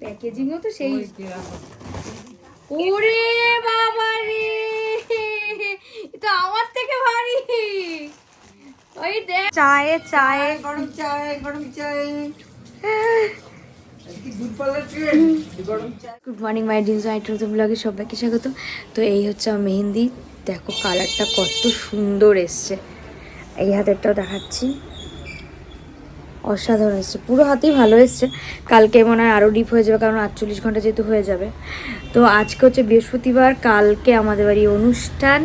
প্যাকেজিংও তো সেই ওরে বাবা রে। এটা আমার থেকে ভারী। ওই দেখ। চায়ে চায়ে। গরম চাই গরম চাই গুড মর্নিং মাই ডিজ আই টু ব্লগে সবাইকে স্বাগত। তো এই হচ্ছে আমার মেহেন্দি। দেখো কালারটা কত সুন্দর এসছে। এই হাতেরটাও দেখাচ্ছি। অসাধারণ এসছে। পুরো হাতেই ভালো এসছে। কালকে মনে হয় আরও ডিপ হয়ে যাবে, কারণ আটচল্লিশ ঘণ্টা যেহেতু হয়ে যাবে। তো আজকে হচ্ছে বৃহস্পতিবার, কালকে আমাদের বাড়ি অনুষ্ঠান।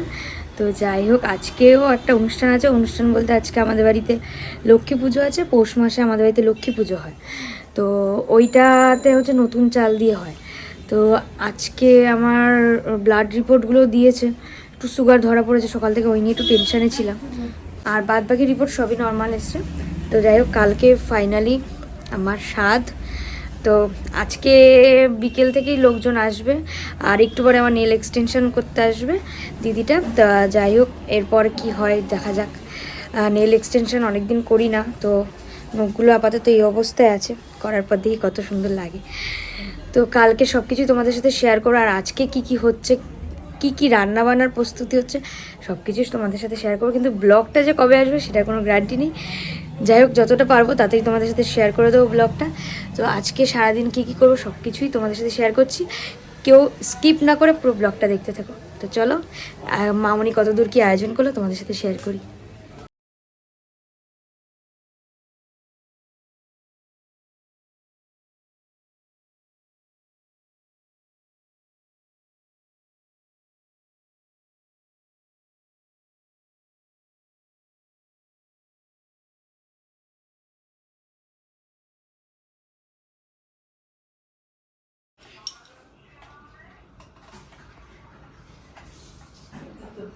তো যাই হোক, আজকেও একটা অনুষ্ঠান আছে। অনুষ্ঠান বলতে আজকে আমাদের বাড়িতে লক্ষ্মী পুজো আছে, পৌষ মাসে আমাদের বাড়িতে লক্ষ্মী পুজো হয়। তো ওইটাতে হচ্ছে নতুন চাল দিয়ে হয়। তো আজকে আমার ব্লাড রিপোর্টগুলো দিয়েছে। একটু সুগার ধরা পড়েছে সকাল থেকে, ওই নিয়ে একটু টেনশানে ছিলাম। আর বাদ বাকি রিপোর্ট সবই নর্মাল এসছে। তো যাই হোক, কালকে ফাইনালি আমার স্বাদ। তো আজকে বিকেল থেকেই লোকজন আসবে আর একটু পরে আমার নেল এক্সটেনশন করতে আসবে দিদিটা। তা যাই হোক, এরপর কি হয় দেখা যাক। নেল এক্সটেনশন অনেকদিন করি না, তো নখগুলো আপাতত এই অবস্থায় আছে। করার পর দেখি কত সুন্দর লাগে। তো কালকে সব কিছুই তোমাদের সাথে শেয়ার করো আর আজকে কি কি হচ্ছে, কি কি রান্না বান্নার প্রস্তুতি হচ্ছে সব কিছুই তোমাদের সাথে শেয়ার করব। কিন্তু ব্লগটা যে কবে আসবে সেটা কোনো গ্যারান্টি নেই। যাই হোক, যতটা পারব তাতেই তোমাদের সাথে শেয়ার করে দেবো ব্লগটা তো আজকে সারাদিন কী কী করব সব কিছুই তোমাদের সাথে শেয়ার করছি। কেউ স্কিপ না করে পুরো ব্লগটা দেখতে থাকো। তো চলো মামনি কত দূর কী আয়োজন করল তোমাদের সাথে শেয়ার করি।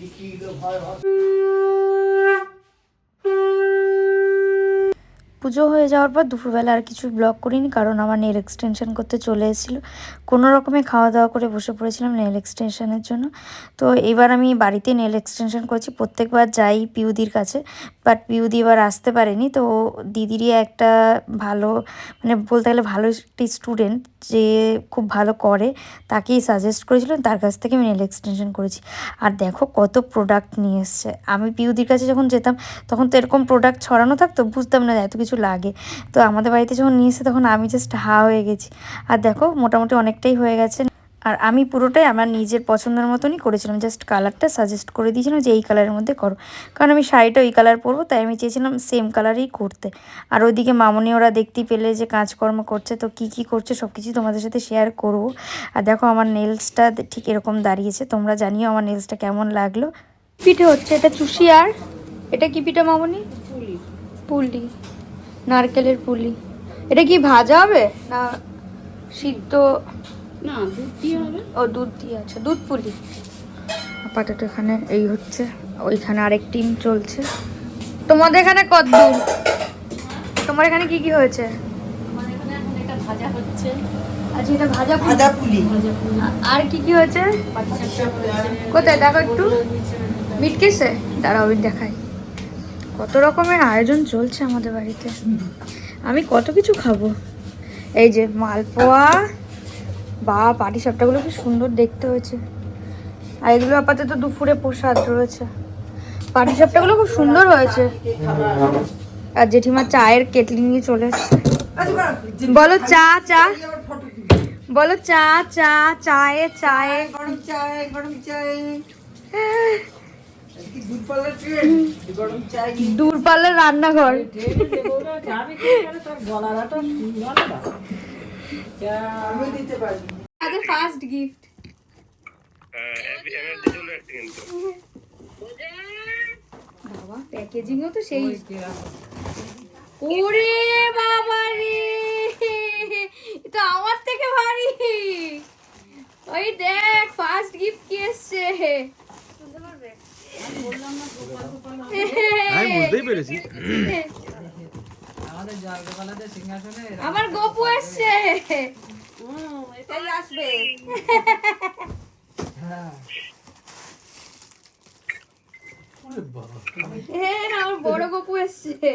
力が পুজো হয়ে যাওয়ার পর দুপুরবেলা আর কিছু ব্লগ করিনি, কারণ আমার নেল এক্সটেনশন করতে চলে এসেছিল। কোনো রকমে খাওয়া দাওয়া করে বসে পড়েছিলাম নেল এক্সটেনশনের জন্য। তো এবার আমি বাড়িতে নেল এক্সটেনশন করছি, প্রত্যেকবার যাই পিউদির কাছে বাট পিউদি এবার আসতে পারেনি। তো দিদিরই একটা ভালো মানে বলতে গেলে ভালো একটি স্টুডেন্ট যে খুব ভালো করে, তাকেই সাজেস্ট করেছিলেন তার কাছ থেকে আমি নেল এক্সটেনশন করেছি। আর দেখো কত প্রোডাক্ট নিয়ে এসছে। আমি পিউদির কাছে যখন যেতাম, তখন তো এরকম প্রোডাক্ট ছড়ানো থাকতো, বুঝতাম না এত কিছু লাগে। তো আমাদের বাড়িতে যখন নিয়ে এসে তখন আমি জাস্ট হা হয়ে গেছি। আর দেখো মোটামুটি অনেকটাই হয়ে গেছে। আর আমি পুরোটাই আমার নিজের পছন্দের মতনই করেছিলাম। জাস্ট কালারটা সাজেস্ট করে দিয়েছিলাম যে এই কালারের মধ্যে করো। কারণ আমি শাড়িটা ওই কালার পরবো তাই আমি চেয়েছিলাম সেম কালারই করতে। আর ওইদিকে মামনি ওরা দেখতেই পেলে যে কাজকর্ম করছে তো কি কি করছে সব কিছুই তোমাদের সাথে শেয়ার করব। আর দেখো আমার নেলসটা ঠিক এরকম দাঁড়িয়েছে তোমরা জানিও আমার নেলসটা কেমন লাগল। পিঠে হচ্ছে? এটা চুষি আর এটা কি পিঠে মামনি? পুলি। পুলি। নারকেলের পুলি। এটা কি ভাজা হবে না সিদ্ধ? না দুধ দিয়ে হবে। ও দুধ দিয়ে আছে দুধ পুলি। আপাতত এখানে এই হচ্ছে ওইখানে আরেক টিম চলছে। তোমাদের এখানে কত দূর? তোমার এখানে কি কি হয়েছে? আমার এখানে এখন এটা ভাজা হচ্ছে। আচ্ছা এটা ভাজা ভাজা পুলি। আর কি কি হয়েছে? কোথায়? দেখো একটু। নিচে। মিট কেসে? দাঁড়াও দেখাই। কত রকমের আয়োজন চলছে আমাদের বাড়িতে। আমি কত কিছু খাব। এই যে মালপোয়া বা পাটি সাপটাগুলো কি সুন্দর দেখতে হয়েছে। আর এগুলো আপাতত দুপুরে প্রসাদ রয়েছে। পাটি সাপটাগুলো খুব সুন্দর হয়েছে। আর জেঠিমা চায়ের কেটলি নিয়ে চলে এসছে। বলো চা চা। বলো চা চা চায়ে চায়ে। গরম চায়ে গরম চাই দূরপাল্লার রান্নাঘর। ফার্স্ট গিফট বাবা প্যাকেজিংও তো সেই। ওরে বাবা রে এ তো আমার থেকে ভারী। ওই দেখ ফার্স্ট গিফট কি এসছে। আমি বুঝতেই পেরেছি। আমার গপু এসছে আসবে হ্যাঁ আমার বড় গপু এসছে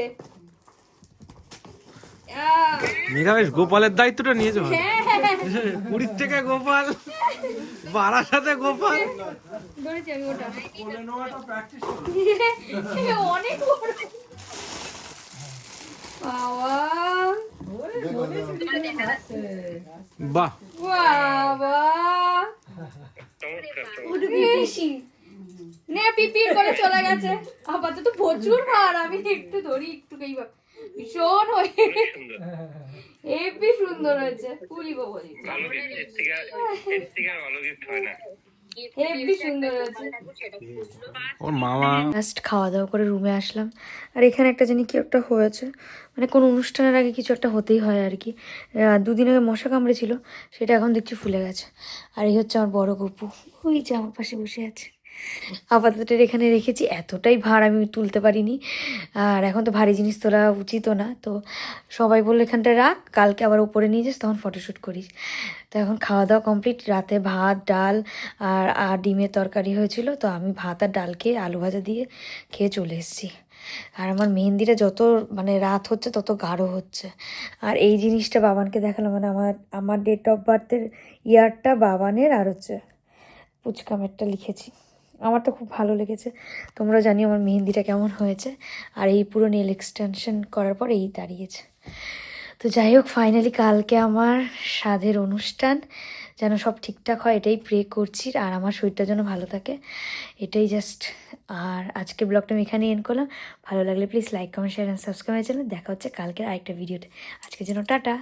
বেশ গোপালের দায়িত্বটা নিয়েছো হ্যাঁ। পুরীর থেকে গোপাল বারার সাথে গোপাল। ধরেছি আমি ওটা। অনেক বড়। বাবা। বাহ। বাবা। নে পিপি করে চলে গেছে। আপাতত প্রচুর ভার আমি একটু ধরি একটু। ভীষণ হয়ে সুন্দর হয়েছে। বলি গিফট হয় না। হেবি সুন্দর হয়েছে। ওর মামা জাস্ট খাওয়া দাওয়া করে রুমে আসলাম। আর এখানে একটা জানি কি একটা হয়েছে? মানে কোনো অনুষ্ঠানের আগে কিছু একটা হতেই হয় আর কি। আহ, দুদিন আগে মশা কামড়েছিল সেটা এখন দেখছি ফুলে গেছে। আর এই হচ্ছে আমার বড় গপু। ওই যে আমার পাশে বসে আছে। আপাতত এখানে রেখেছি। এতটাই ভার আমি তুলতে পারিনি। আর এখন তো ভারী জিনিস তোলা উচিতও না। তো সবাই বলল, এখানটা রাখ, কালকে আবার উপরে নিয়ে যাস, তখন ফটোশ্যুট করিস। তো এখন খাওয়া দাওয়া কমপ্লিট রাতে ভাত, ডাল আর আর ডিমের তরকারি হয়েছিল। তো আমি ভাত আর ডাল খেয়ে আলু ভাজা দিয়ে খেয়ে চলে এসেছি। আর আমার মেহেন্দিটা যত মানে রাত হচ্ছে, তত গাঢ় হচ্ছে। আর এই জিনিসটা বাবানকে দেখালাম মানে আমার আমার ডেট অফ বার্থের ইয়ারটা বাবানের, আর হচ্ছে পুচকামেরটা লিখেছি। আমার তো খুব ভালো লেগেছে। তোমরা জানিও আমার মেহেন্দিটা কেমন হয়েছে। আর এই পুরো নেল এক্সটেনশন করার পর এই দাঁড়িয়েছে। তো যাই হোক ফাইনালি কালকে আমার সাধের অনুষ্ঠান। যেন সব ঠিকঠাক হয়, এটাই প্রে করছি। আর আমার শরীরটা যেন ভালো থাকে, এটাই জাস্ট আর আজকে ব্লগটা আমি এখানে এন্ড করলাম। ভালো লাগলে please like comment share and subscribe channel দেখা হচ্ছে কালকের আরেকটা ভিডিওতে আজকের জন্য টাটা।